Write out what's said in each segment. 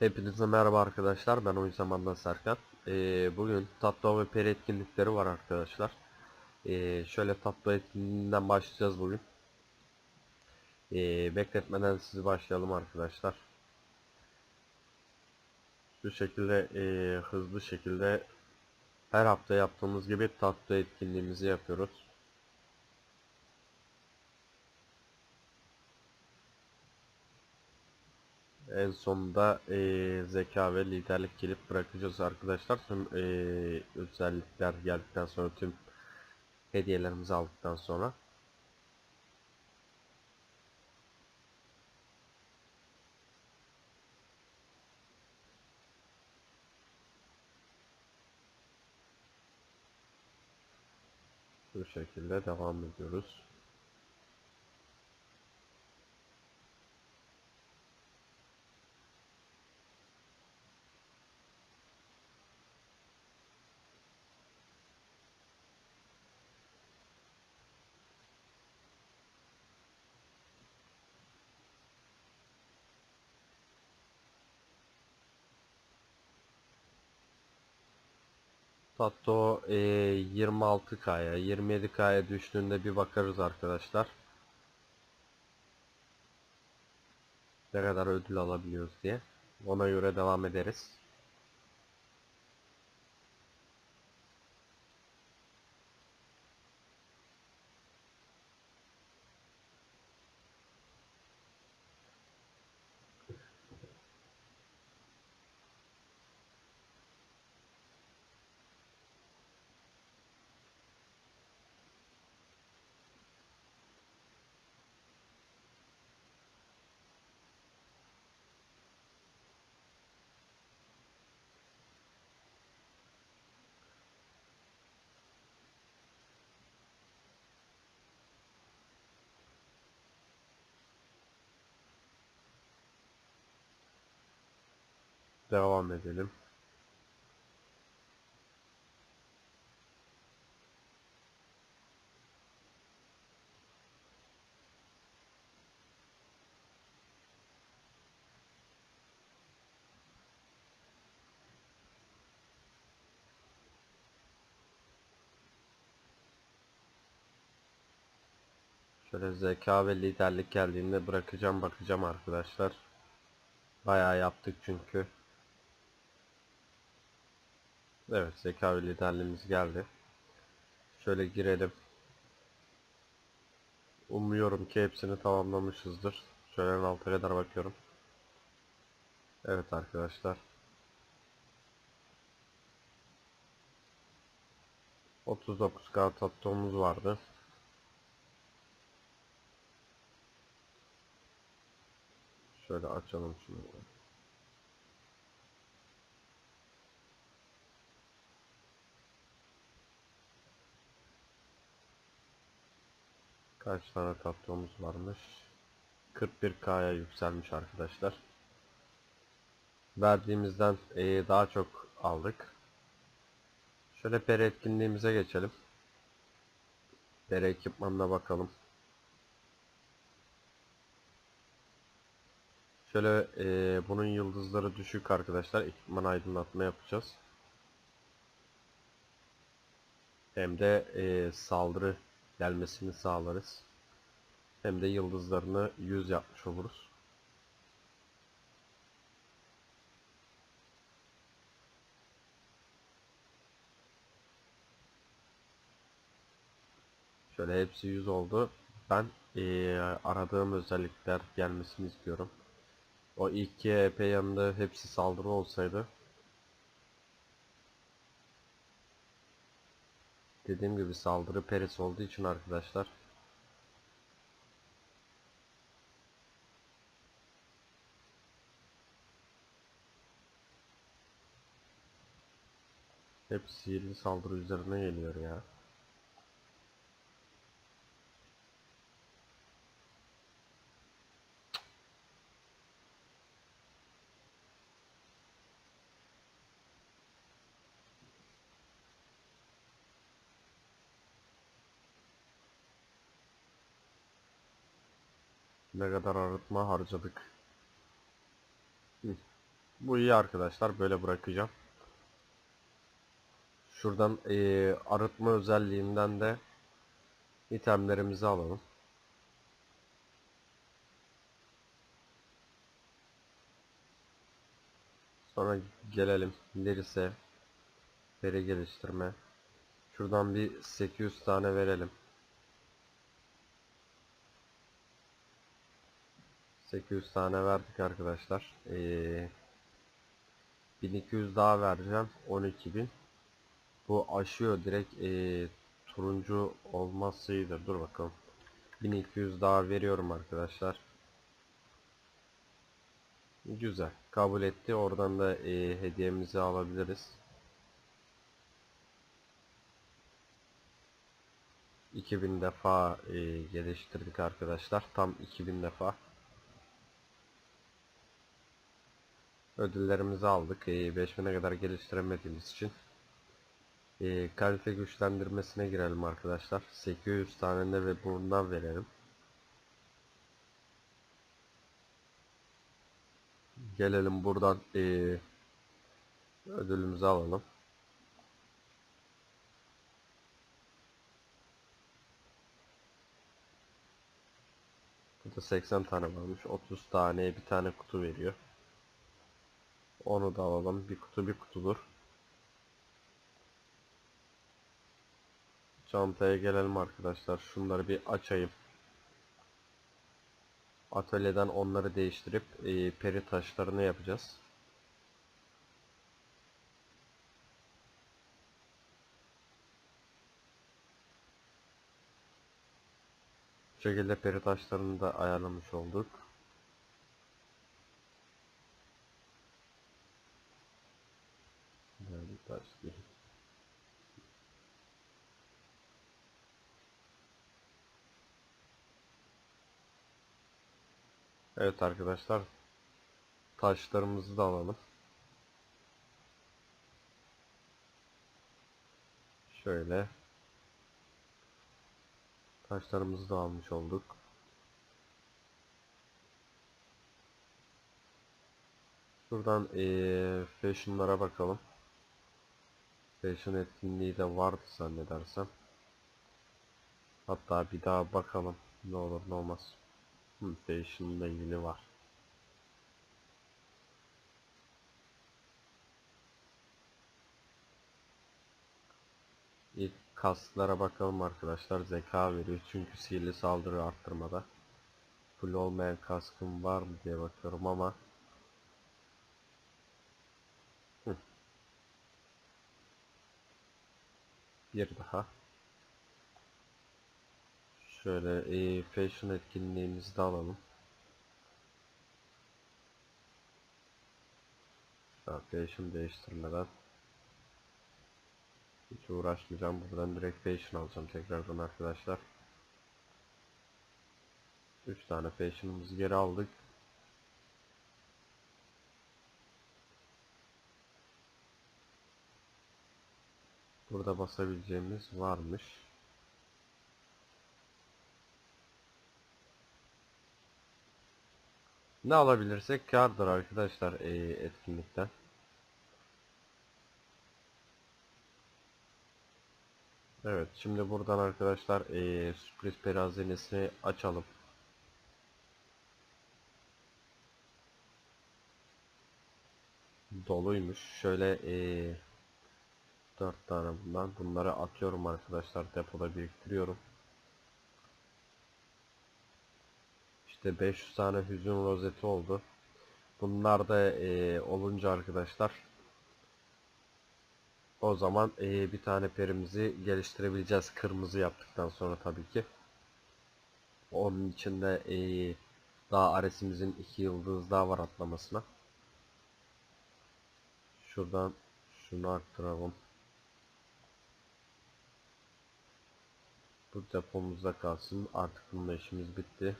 Hepinize merhaba arkadaşlar. Ben oyun zamandan Serkan. Ee, bugün tatlı ve peri etkinlikleri var arkadaşlar. Ee, şöyle tatlı etkinliğinden başlayacağız bugün. Ee, bekletmeden sizi başlayalım arkadaşlar. Şu şekilde e, hızlı şekilde her hafta yaptığımız gibi tatlı etkinliğimizi yapıyoruz. En sonunda eee, zeka ve liderlik gelip bırakacağız arkadaşlar. Tüm eee, özellikler geldikten sonra tüm hediyelerimizi aldıktan sonra. Bu şekilde devam ediyoruz. Tatto eee, 26K'ya 27K'ya düştüğünde bir bakarız arkadaşlar. Ne kadar ödül alabiliyoruz diye. Ona göre devam ederiz. Devam edelim. Şöyle zeka ve liderlik geldiğinde bırakacağım bakacağım arkadaşlar. Bayağı yaptık çünkü. Evet zeka ve liderliğimiz geldi. Şöyle girelim. Umuyorum ki hepsini tamamlamışızdır. Şöyle en alta kadar bakıyorum. Evet arkadaşlar. 39k tattomuz vardı. Şöyle açalım şunu. Kaç tane tatlomuz varmış? 41k'ya yükselmiş arkadaşlar. Verdiğimizden daha çok aldık. Şöyle peri etkinliğimize geçelim. Peri ekipmanına bakalım. Şöyle eee, bunun yıldızları düşük arkadaşlar. Ekipman aydınlatma yapacağız. Hem de eee, saldırı gelmesini sağlarız. Hem de yıldızlarını 100 yapmış oluruz. Şöyle hepsi 100 oldu. Ben eee, aradığım özellikler gelmesini istiyorum. O ilk EP yanında hepsi saldırı olsaydı. Dediğim gibi saldırı perisi olduğu için arkadaşlar. Hep sihirli saldırı üzerine geliyor ya. Ne kadar arıtma harcadık. Bu iyi arkadaşlar. Böyle bırakacağım. Şuradan eee, arıtma özelliğinden de itemlerimizi alalım. Sonra gelelim Liris'e veri geliştirme. Şuradan bir 800 tane verelim. 800 tane verdik arkadaşlar. Ee, 1200 daha vereceğim. 12000. Bu aşıyor direkt ee, turuncu olmasıydı. Dur bakalım. 1200 daha veriyorum arkadaşlar. Güzel. Kabul etti. Oradan da ee, hediyemizi alabiliriz. 2000 defa ee, geliştirdik arkadaşlar. Tam 2000 defa. Ödüllerimizi aldık. Ee, 5000'e kadar geliştiremediğimiz için. Ee, kalite güçlendirmesine girelim arkadaşlar. 800 tane de ve bundan verelim. Gelelim buradan ee, ödülümüzü alalım. Burada 80 tane varmış. 30 taneye bir tane kutu veriyor. Onu da alalım. Bir kutu bir kutudur. Çantaya gelelim arkadaşlar. Şunları bir açayım. Atölyeden onları değiştirip e, peri taşlarını yapacağız. Bu şekilde peri taşlarını da ayarlamış olduk. Değil. Evet arkadaşlar taşlarımızı da alalım. Şöyle taşlarımızı da almış olduk. Şuradan eee fashion'lara bakalım. Fashion etkinliği de vardı zannedersem. Hatta bir daha bakalım ne olur ne olmaz. Hı, Fashion'la ilgili var. İlk kasklara bakalım arkadaşlar. Zeka veriyor çünkü sihirli saldırı arttırmada. Full olmayan kaskım var mı diye bakıyorum ama bir daha şöyle e, fashion etkinliğimizi de alalım. Ha, fashion değiştirmeden hiç uğraşmayacağım. Buradan direkt fashion alacağım tekrardan arkadaşlar. 3 tane fashion'ımızı geri aldık. Burada basabileceğimiz varmış. Ne alabilirsek kârdır arkadaşlar e, etkinlikten. Evet şimdi buradan arkadaşlar e, sürpriz peri açalım. Doluymuş. Şöyle e, 4 tane bundan. Bunları atıyorum arkadaşlar depoda biriktiriyorum. İşte 500 tane hüzün rozeti oldu. Bunlar da e, olunca arkadaşlar o zaman e, bir tane perimizi geliştirebileceğiz. Kırmızı yaptıktan sonra tabii ki. Onun içinde e, daha Ares'imizin iki yıldız daha var atlamasına. Şuradan şunu arttıralım. Bu depomuzda kalsın. Artık bununla işimiz bitti.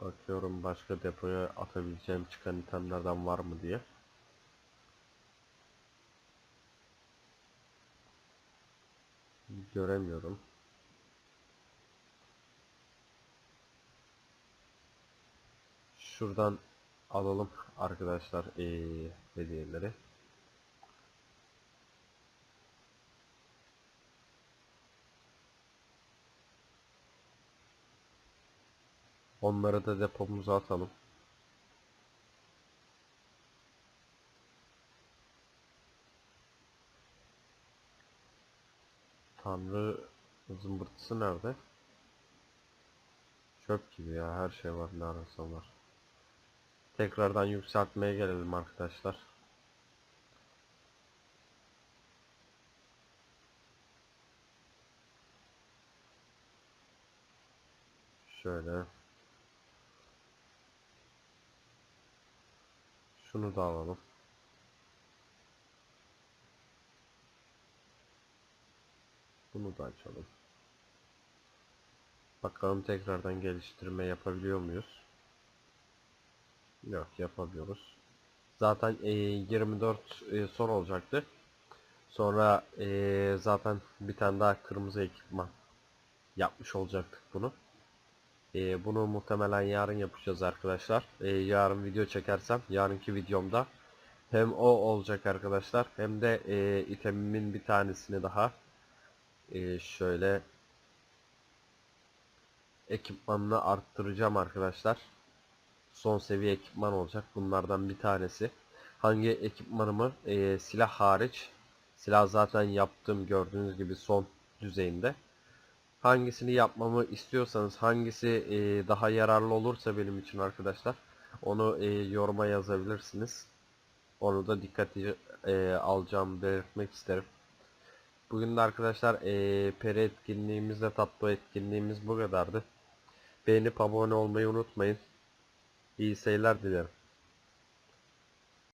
Bakıyorum başka depoya atabileceğim çıkan itemlerden var mı diye. Göremiyorum. şuradan alalım arkadaşlar eee, hediyeleri. Onları da depomuza atalım. Tanrı zımbırtısı nerede? Çöp gibi ya her şey var ne arasam var. Tekrardan yükseltmeye gelelim arkadaşlar. Şöyle. Şunu da alalım. Bunu da açalım. Bakalım tekrardan geliştirme yapabiliyor muyuz? Yok yapamıyoruz. Zaten e, 24 e, son olacaktı. Sonra e, zaten bir tane daha kırmızı ekipman yapmış olacaktık bunu. E, bunu muhtemelen yarın yapacağız arkadaşlar. E, yarın video çekersem yarınki videomda hem o olacak arkadaşlar hem de e, itemimin bir tanesini daha e, şöyle ekipmanını arttıracağım arkadaşlar. Son seviye ekipman olacak. Bunlardan bir tanesi. Hangi ekipmanımı e, silah hariç silah zaten yaptım gördüğünüz gibi son düzeyinde. Hangisini yapmamı istiyorsanız hangisi e, daha yararlı olursa benim için arkadaşlar onu e, yoruma yazabilirsiniz. Onu da dikkate e, alacağım belirtmek isterim. Bugün de arkadaşlar e, peri etkinliğimizde tatlı etkinliğimiz bu kadardı. Beğenip abone olmayı unutmayın. İyi seyirler dilerim.